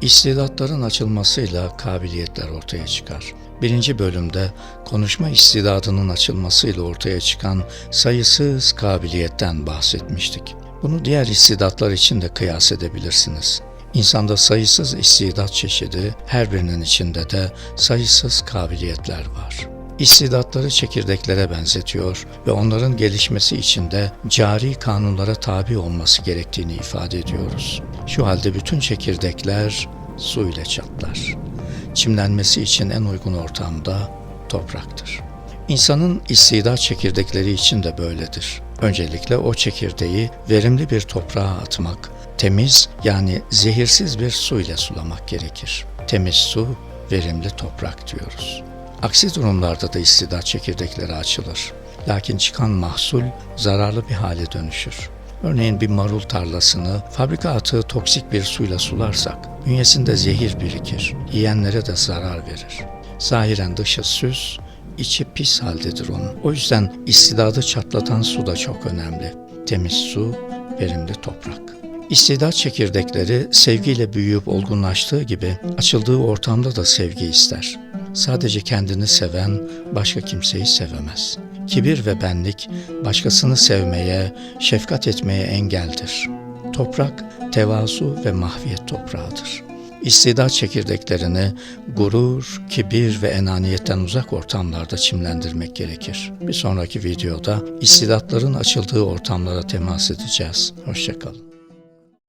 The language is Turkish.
İstidatların açılmasıyla kabiliyetler ortaya çıkar. Birinci bölümde konuşma istidadının açılmasıyla ortaya çıkan sayısız kabiliyetten bahsetmiştik. Bunu diğer istidatlar için de kıyas edebilirsiniz. İnsanda sayısız istidat çeşidi, her birinin içinde de sayısız kabiliyetler var. İstidatları çekirdeklere benzetiyor ve onların gelişmesi için de cari kanunlara tabi olması gerektiğini ifade ediyoruz. Şu halde bütün çekirdekler su ile çatlar. Çimlenmesi için en uygun ortamda topraktır. İnsanın istidat çekirdekleri için de böyledir. Öncelikle o çekirdeği verimli bir toprağa atmak, temiz yani zehirsiz bir su ile sulamak gerekir. Temiz su, verimli toprak diyoruz. Aksi durumlarda da istidat çekirdekleri açılır. Lakin çıkan mahsul zararlı bir hale dönüşür. Örneğin bir marul tarlasını fabrika atığı toksik bir suyla sularsak bünyesinde zehir birikir, yiyenlere de zarar verir. Zahiren dışı süs, içi pis haldedir onun. O yüzden istidadı çatlatan su da çok önemli. Temiz su, verimli toprak. İstidat çekirdekleri sevgiyle büyüyüp olgunlaştığı gibi açıldığı ortamda da sevgi ister. Sadece kendini seven başka kimseyi sevemez. Kibir ve benlik başkasını sevmeye, şefkat etmeye engeldir. Toprak tevazu ve mahviyet toprağıdır. İstidat çekirdeklerini gurur, kibir ve enaniyetten uzak ortamlarda çimlendirmek gerekir. Bir sonraki videoda istidatların açıldığı ortamlara temas edeceğiz. Hoşçakalın.